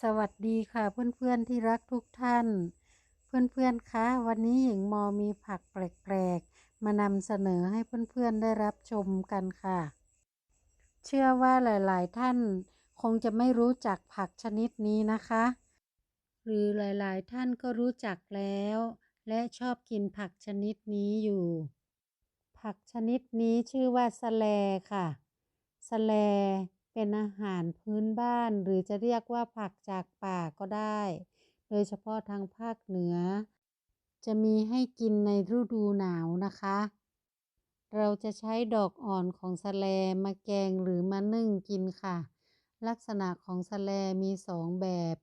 สวัสดีค่ะเพื่อนๆที่รักทุกท่าน เพื่อนๆคะวันนี้หญิงมอมีผักแปลกๆ มานำเสนอให้เพื่อนๆได้รับชมกันค่ะ เชื่อว่าหลายๆท่านคงจะไม่รู้จักผักชนิดนี้นะคะ หรือหลายๆท่านก็รู้จักแล้ว และชอบกินผักชนิดนี้อยู่ ผักชนิดนี้ชื่อว่าสแลค่ะสแล เป็นอาหารพื้นบ้าน หรือจะเรียกว่าผักจากป่าก็ได้ โดยเฉพาะทางภาคเหนือ จะมีให้กินในฤดูหนาวนะคะ เราจะใช้ดอกอ่อนของสแลมาแกงหรือมานึ่งกินค่ะ ลักษณะของสแลมีสองแบบ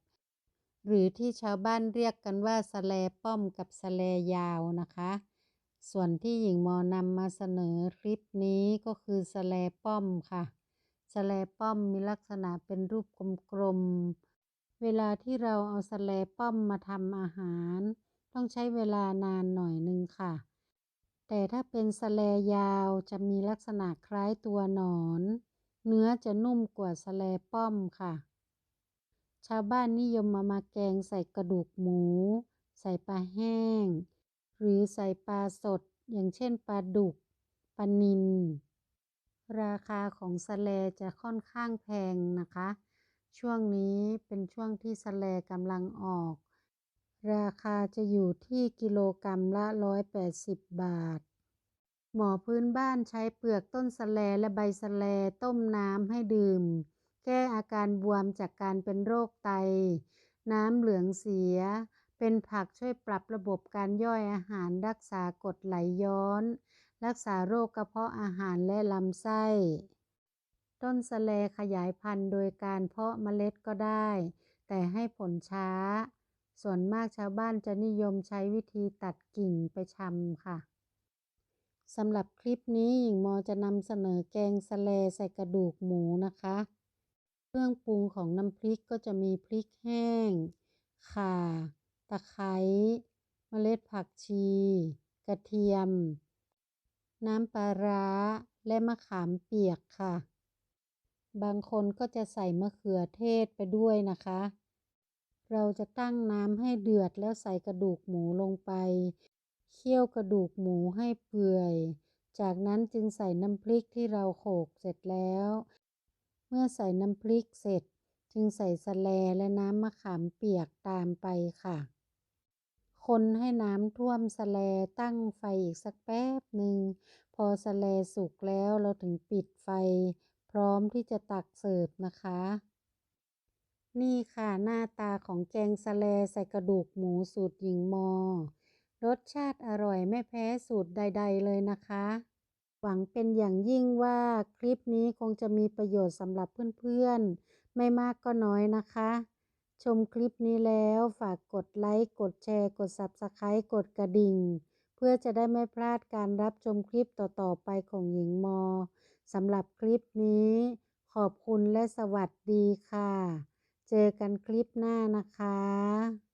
หรือที่ชาวบ้านเรียกกันว่าสแลป้อมกับสแลยาวนะคะส่วนที่หญิงมอนำมาเสนอคลิปนี้ก็คือสแลป้อมค่ะ สแลป้อมมีลักษณะเป็นรูปกลมๆ เวลาที่เราเอาสแลป้อมมาทำอาหาร ต้องใช้เวลานานหน่อยนึงค่ะ แต่ถ้าเป็นสแลยาวจะมีลักษณะคล้ายตัวหนอน เนื้อจะนุ่มกว่าสแลป้อมค่ะ ชาวบ้านนิยมมามาแกงใส่กระดูกหมู ใส่ปลาแห้ง หรือใส่ปลาสด อย่างเช่นปลาดุกปลานิล ราคาของสแลจะค่อนข้างแพงนะคะ ช่วงนี้เป็นช่วงที่สแลกำลังออก ราคาจะอยู่ที่กิโลกรรัมละ 180 บาท หมอพื้นบ้านใช้เปลือกต้นสแลและใบสแลต้มน้ำให้ดื่ม แก้อาการบวมจากการเป็นโรคไต น้ำเหลืองเสีย เป็นผักช่วยปรับระบบการย่อยอาหารรักษากดไหลย้อน รักษาโรคกระเพาะอาหารและลำไส้ ต้นสะเลขยายพันธุ์โดยการเพาะเมล็ดก็ได้ แต่ให้ผลช้า ส่วนมากชาวบ้านจะนิยมใช้วิธีตัดกิ่งไปชำค่ะสำหรับคลิปนี้หญิงมอจะนำเสนอแกงสะเลใส่กระดูกหมูนะคะ เครื่องปรุงของน้ำพริกก็จะมีพริกแห้ง ข่า ตะไคร้ เมล็ดผักชี กระเทียม น้ำปลาร้าและมะขามเปียกค่ะ บางคนก็จะใส่มะเขือเทศไปด้วยนะคะ เราจะตั้งน้ำให้เดือดแล้วใส่กระดูกหมูลงไป เคี่ยวกระดูกหมูให้เปื่อย จากนั้นจึงใส่น้ำพริกที่เราโขกเสร็จแล้ว เมื่อใส่น้ำพริกเสร็จ จึงใส่สะแลและน้ำมะขามเปียกตามไปค่ะ คนให้น้ำท่วมสแลตั้งไฟอีกสักแป๊บหนึ่ง พอสแลสุกแล้วเราถึงปิดไฟ พร้อมที่จะตักเสิร์ฟนะคะ นี่ค่ะหน้าตาของแกงสแลใส่กระดูกหมูสูตรหญิงมอ รสชาติอร่อยไม่แพ้สูตรใด ๆ เลยนะคะ หวังเป็นอย่างยิ่งว่าคลิปนี้คงจะมีประโยชน์สำหรับเพื่อนๆ ไม่มากก็น้อยนะคะ ชมคลิปนี้แล้วฝากกดไลค์ กดแชร์ กด Subscribe กดกระดิ่ง เพื่อจะได้ไม่พลาดการรับชมคลิปต่อ ๆ ไปของหญิงมอสำหรับคลิปนี้ ขอบคุณและสวัสดีค่ะ เจอกันคลิปหน้านะคะ